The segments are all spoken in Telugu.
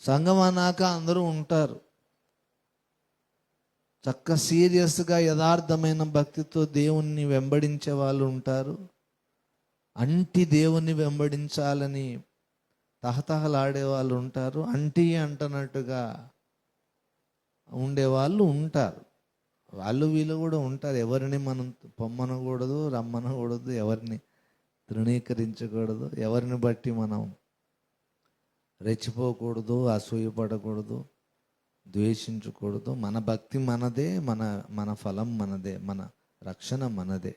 సంఘం అన్నాక అందరూ ఉంటారు. చక్క సీరియస్గా యథార్థమైన భక్తితో దేవుణ్ణి వెంబడించే వాళ్ళు ఉంటారు. అంటి దేవుణ్ణి వెంబడించాలని తహతహలాడే వాళ్ళు ఉంటారు. అంటి అంటనట్టుగా ఉండేవాళ్ళు ఉంటారు. వాళ్ళు వీళ్ళు కూడా ఉంటారు. ఎవరిని మనం పొమ్మనకూడదు రమ్మనకూడదు ఎవరిని తృణీకరించకూడదు ఎవరిని బట్టి మనం రెచ్చిపోకూడదు అసూయపడకూడదు ద్వేషించకూడదు. మన భక్తి మనదే మన మన ఫలం మనదే మన రక్షణ మనదే.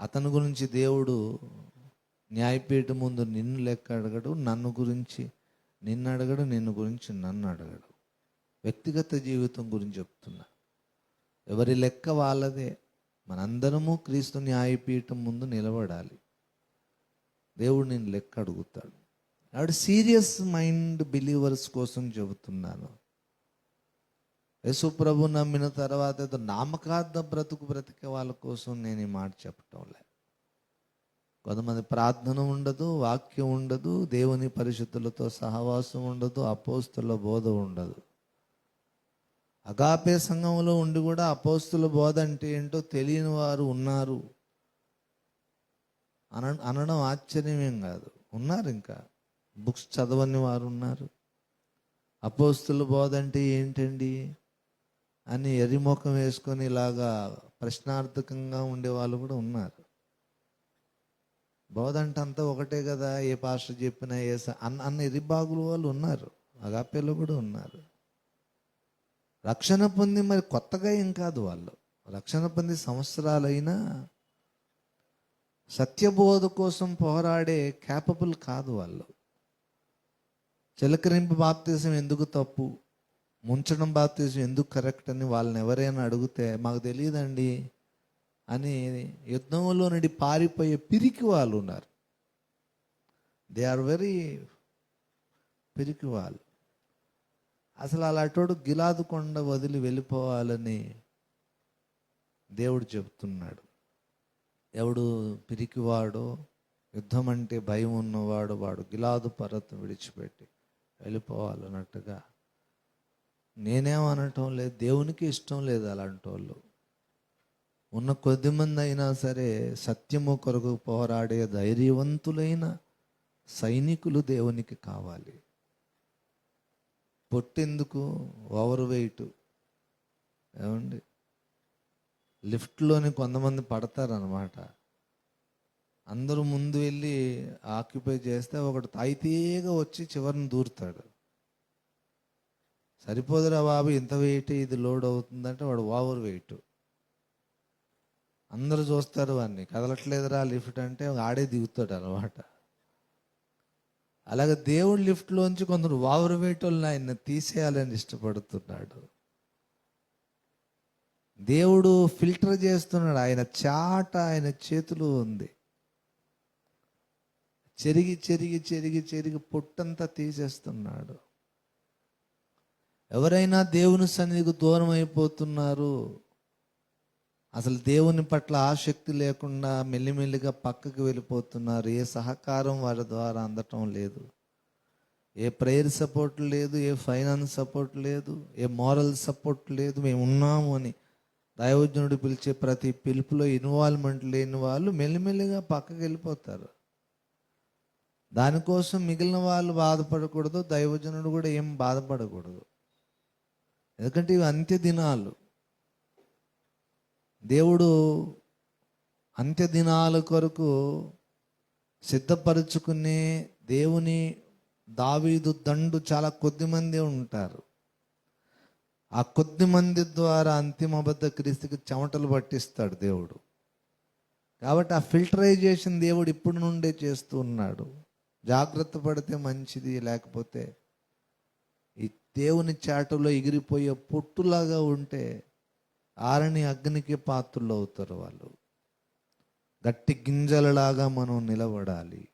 అతని గురించి దేవుడు న్యాయపీఠం ముందు నిన్ను లెక్క అడగడు నన్ను గురించి నిన్ను అడగడు నిన్ను గురించి నన్ను అడగడు. వ్యక్తిగత జీవితం గురించి చెప్తున్నా. ఎవరి లెక్క వాళ్ళదే. మనందరము క్రీస్తు న్యాయపీఠం ముందు నిలబడాలి. దేవుడు నేను లెక్క అడుగుతాడు. ఆవిడ సీరియస్ మైండ్ బిలీవర్స్ కోసం చెబుతున్నాను. యేసు ప్రభు నమ్మిన తర్వాత ఏదో నామకార్థ బ్రతుకు బ్రతికే వాళ్ళ కోసం నేను ఈ మాట చెప్పటం లే కొంతమంది ప్రార్థన ఉండదు వాక్యం ఉండదు దేవుని పరిశుద్ధులతో సహవాసం ఉండదు అపోస్తుల బోధ ఉండదు. అగాపే సంఘంలో ఉండి కూడా అపోస్తుల బోధ అంటే ఏంటో తెలియని వారు ఉన్నారు. అన అనడం ఆశ్చర్యమేం కాదు. ఉన్నారు ఇంకా. బుక్స్ చదవని వారు ఉన్నారు అపోస్తుల బోధ అంటే ఏంటండి? అని ఎరిముఖం వేసుకొని ఇలాగా ప్రశ్నార్థకంగా ఉండే వాళ్ళు కూడా ఉన్నారు. బోధ అంటే అంతా ఒకటే కదా ఏ పాస్టర్ చెప్పినా ఏ అన్న అన్న ఎరిబాగులు వాళ్ళు ఉన్నారు. అగాపేలో కూడా ఉన్నారు. రక్షణ పొంది మరి కొత్తగా ఏం కాదు వాళ్ళు. రక్షణ పొంది సంవత్సరాలైనా సత్యబోధ కోసం పోరాడే క్యాపబుల్ కాదు వాళ్ళు. చిలకరింపు బాప్తీసం ఎందుకు తప్పు? ముంచడం బాప్తీసం ఎందుకు కరెక్ట్ అని వాళ్ళని ఎవరైనా అడిగితే మాకు తెలియదండి అని యుద్ధంలో నుండి పారిపోయే పిరికి వాళ్ళు ఉన్నారు. దే ఆర్ వెరీ పిరికి వాళ్ళు. అసలు అలాంటోడు గిలాదు కొండ వదిలి వెళ్ళిపోవాలని దేవుడు చెప్తున్నాడు. ఎవడు పిరికివాడో యుద్ధం అంటే భయం ఉన్నవాడు వాడు గిలాదు పర్వతం విడిచిపెట్టి వెళ్ళిపోవాలన్నట్టుగా. నేనేమనటం లేదు దేవునికి ఇష్టం లేదు అలాంటి వాళ్ళు ఉన్న కొద్ది మంది అయినా సరే సత్యము కొరకు పోరాడే ధైర్యవంతులైన సైనికులు దేవునికి కావాలి. పొట్టెందుకు? Over weight. ఏమండి? లిఫ్ట్లోని కొంతమంది పడతారనమాట అందరూ ముందు వెళ్ళి ఆక్యుపై చేస్తే ఒకడు తాయితీగా వచ్చి చివరిని దూరుతాడు. సరిపోదురా బాబు ఇంత వెయిట్ ఇది లోడ్ అవుతుందంటే వాడు ఓవర్ వెయిట్. అందరూ చూస్తారు వాడిని. కదలట్లేదురా లిఫ్ట్ అంటే ఆడే దిగుతాడు అనమాట అలాగే దేవుడు లిఫ్ట్లోంచి కొందరు ఓవర్ వెయిట్ వాళ్ళని ఆయన తీసేయాలని ఇష్టపడుతున్నాడు. దేవుడు ఫిల్టర్ చేస్తున్నాడు. ఆయన చాట ఆయన చేతిలో ఉంది. చెరిగి చెరిగి చెరిగి చెరిగి పొట్టంతా తీసేస్తున్నాడు. ఎవరైనా దేవుని సన్నిధికి దూరం అయిపోతున్నారు. అసలు దేవుని పట్ల ఆసక్తి లేకుండా మెల్లిమెల్లిగా పక్కకి వెళ్ళిపోతున్నారు. ఏ సహకారం వారి ద్వారా అందటం లేదు. ఏ ప్రేయర్ సపోర్ట్ లేదు ఏ ఫైనాన్స్ సపోర్ట్ లేదు ఏ మారల్ సపోర్ట్ లేదు. మేము ఉన్నాము అని దైవజనుడు పిలిచే ప్రతి పిలుపులో ఇన్వాల్వ్మెంట్ లేని వాళ్ళు మెల్లిమెల్లిగా పక్కకి వెళ్ళిపోతారు. దానికోసం మిగిలిన వాళ్ళు బాధపడకూడదు దైవజనుడు కూడా ఏం బాధపడకూడదు. ఎందుకంటే ఇవి అంత్య దినాలు దేవుడు అంత్య దినాల కొరకు సిద్ధపరుచుకునే దేవుని దావీదు దండు చాలా కొద్ది మంది ఉంటారు. ఆ కొద్ది మంది ద్వారా అంతిమబద్ధ క్రీస్తుకి చెమటలు పట్టిస్తాడు దేవుడు. కాబట్టి ఆ ఫిల్టరైజేషన్ దేవుడు ఇప్పటి నుండే చేస్తూ ఉన్నాడు. జాగ్రత్త పడితే మంచిది లేకపోతే ఈ దేవుని చాటలో ఎగిరిపోయే పొట్టులాగా ఉంటే ఆరని అగ్నికి పాత్రలు అవుతారు వాళ్ళు. గట్టి గింజలలాగా మనం నిలబడాలి.